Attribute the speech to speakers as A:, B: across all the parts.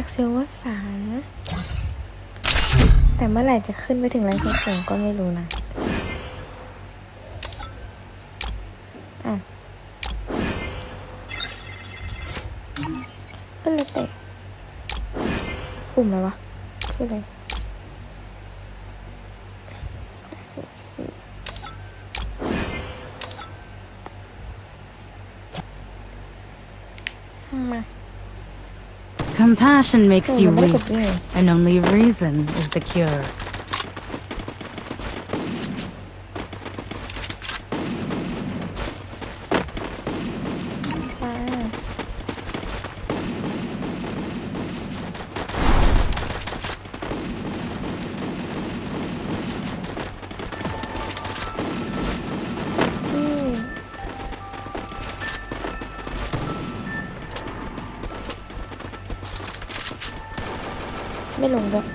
A: จากซิลเวอร์สามแต่เมื่อไหร่จะขึ้นไปถึงแรงสูงก็ไม่รู้นะอะก็เลยเตะปุ่มอะไรวะชื่ออะไรมา
B: Compassion makes
A: หนู
B: you
A: ไม่ได้ก
B: weak,
A: ดวิ่ง
B: and only reason is the cure.
A: ลงด้วย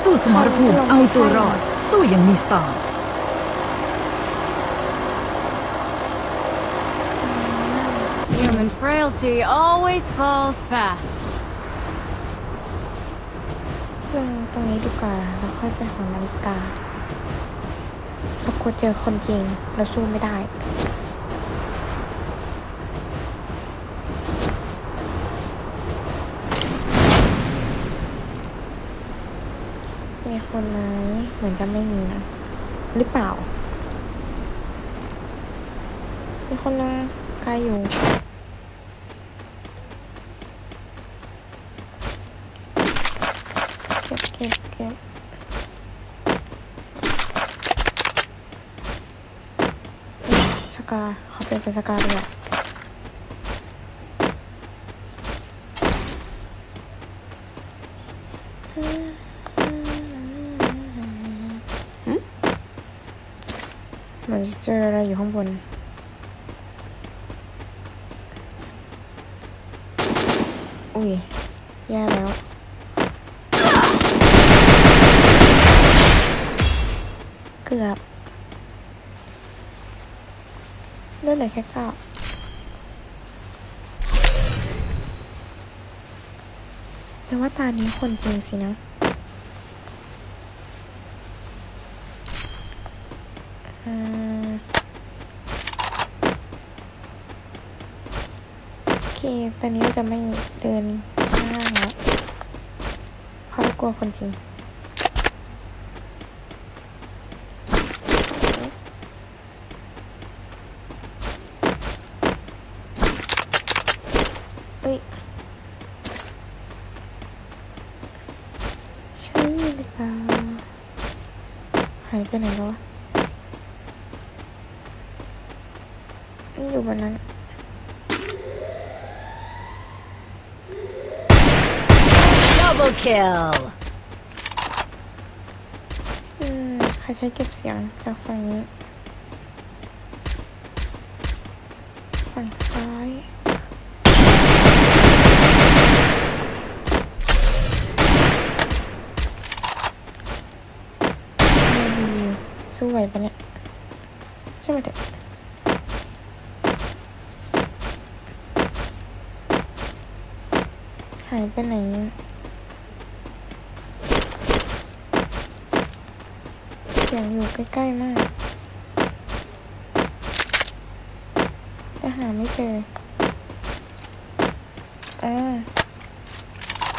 C: สู้สมรภูมิเอาตัวรอด สู้อยังมีสไตล์
B: Human frailty always falls fast.
A: ลงตรงนี้ดีกว่า แล้วค่อยไปหานาฬิกา เรากลัวเจอคนจริง เราสู้ไม่ได้ มีคนไหมเหมือนจะไม่มีนะ หรือเปล่า มีคนนะไกลอยู่เก็บเก็บเก็บส กาเขาเป็นเป็นสกาเลยอะหึเหมันจะเจออะไรอยู่ข้างบนอุ้ยแย่แล้ว เกือบ เลือดเหลือแค่เก้าแปลว่าตานี้คนจริงสินะอ่าโอเค ตอนนี้จะไม่เดินข้างแล้วเพราะกลัวคนจริง เอ้ยใช่หรือเปล่าหายไปไหนแล้ววะมันอยู่บนนั้น
B: Double kill.
A: อืมใครใช้เก็บเสียงจากฝั่งนี้ ฝั่งซ้าย ไม่ดี สู้ไหวปะเนี่ย ใช่ไหมเด็กหายไปไหนเสียงอยู่ใกล้ ๆ มาก แต่หาไม่เจอ อ่า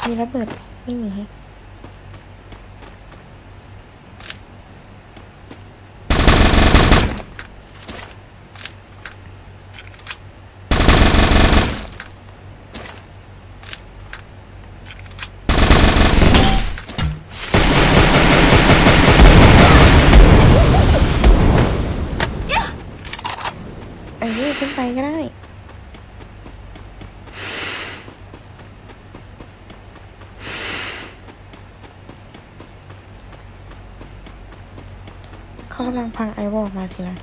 A: มีระเบิดไหมไม่มีแฮะเออขึ้นไปก็ได้เขากำลังพังไอวอลมาสินะ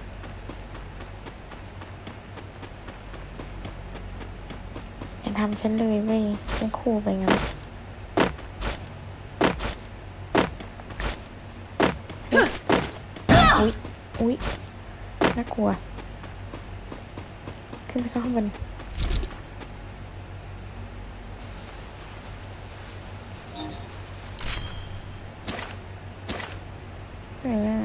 A: อย่าทำฉันเลยเว้ยฉันขู่ไปงั้นอุ๊ย อุ๊ย น่ากลัว ขึ้นไปซ่อมข้างบนไหนอะ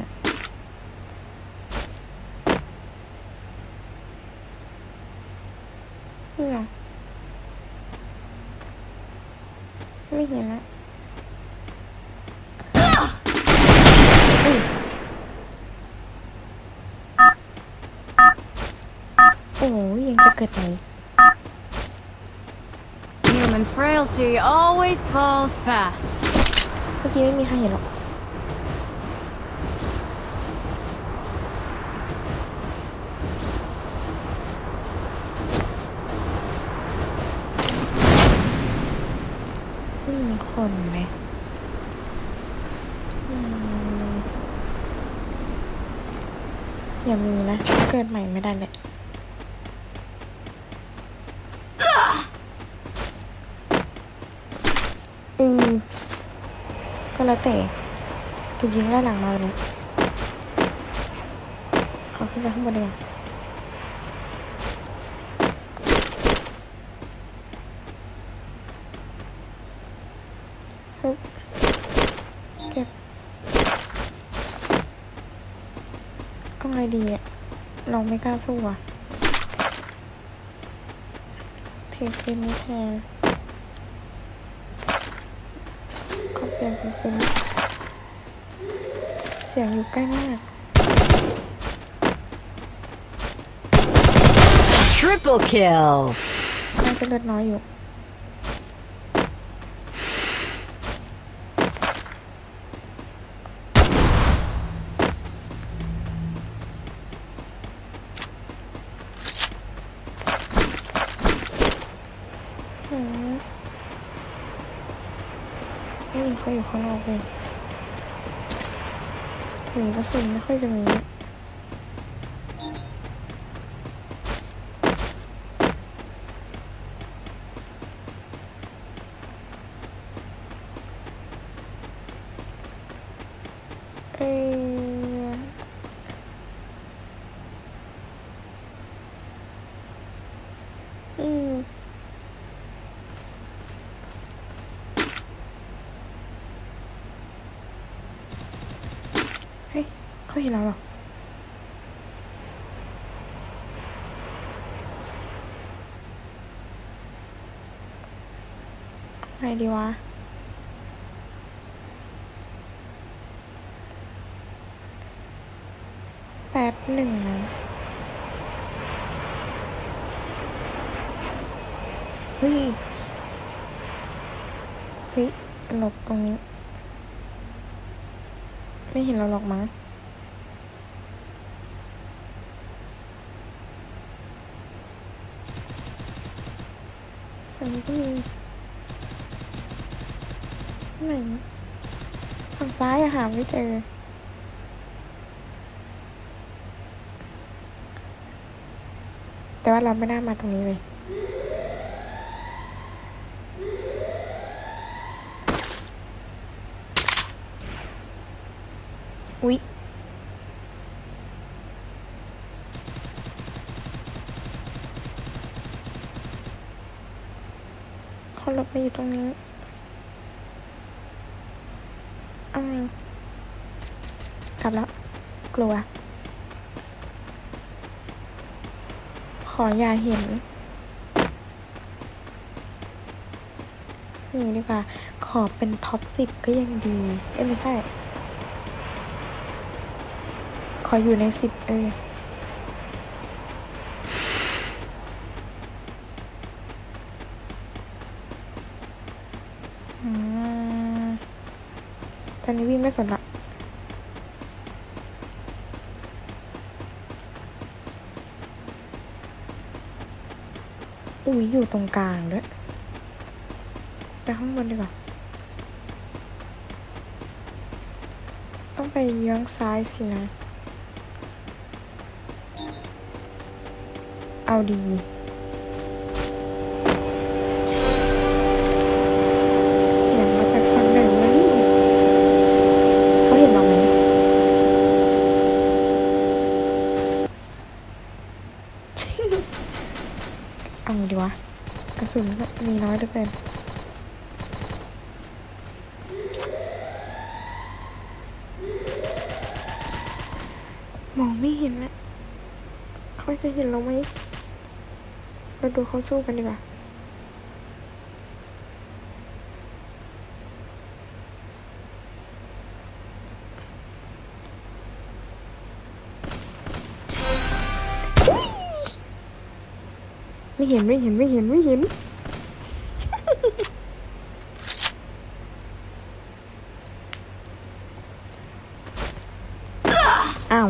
A: นี่อไม่เห็นละอุ้ยโอ้ ยยังจะเกิดไหน
B: Human frailty always falls fast.
A: เมื่อกี้ไม่มีใครเห็นหรอก ไม่มีคนเลยอืมอย่ามีนะ เกิดใหม่ไม่ได้เลยอืมก็ แล้วแต่ถูกยิงไล่หลังมาเลยขอขึ้นไปข้างบนดีกว่าฮึบเก็บเอาไงดีอะเราไม่กล้าสู้อะเทปนี้แทนก็เปลี่ยน เป็นเป็นเสียงอยู่ใกล้มาก
B: Triple kill.
A: น่าจะเลือดน้อยอยู่ ไม่มีใครอยู่ข้างนอกเลยถึงกระสุนไม่ค่อยจะมีเอออืมเฮ้ย เขาเห็นเราหรอไงดีวะแป๊บหนึ่งนะเฮ้ยเฮ้ยหลบตรงนี้ ไม่เห็นเราหรอกมั้ง นี้ก็มีไหนฝั่งซ้ายอะหาไม่เจอ แต่ว่าเราไม่น่ามาตรงนี้เลย เขาหลบไปอยู่ตรงนี้อืมกลับแล้ว กลัว ขออย่าเห็นนี่ดีกว่า ขอเป็นท็อปสิบก็ยังดี เอ้ไม่ใช่ ขออยู่ในสิบเออมตอนนี้วิ่ง ไม่สนละอุ้ยอยู่ตรงกลางด้วยไปข้างบนดีกว่า ต้องไปเยื้องซ้ายสินะ เอาดี สุนมีน้อยเหลือเกินมองไม่เห็นนะเขาจะเห็นเราไหมเราดูเขาสู้กันดีกว่า ไม่เห็นไม่เห็นไม่เห็นไม่เห็น อ้าว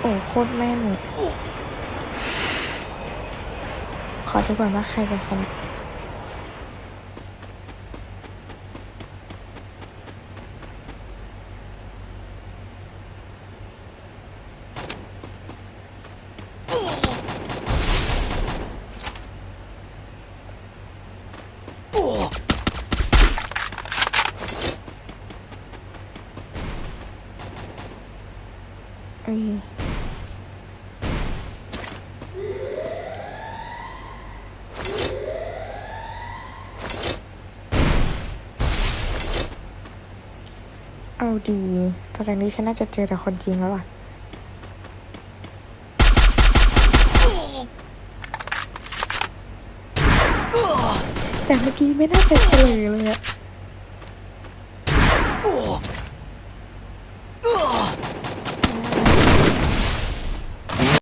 A: โอ้โคตรแม่นเลยขอดูก่อนว่าใครจะชนะ เอ้ยเอาดีตอนนี้ฉันน่าจะเจอแต่คนจริงแล้วล่ะแต่เมื่อกี้ไม่น่าจะเฉลยเลยอะ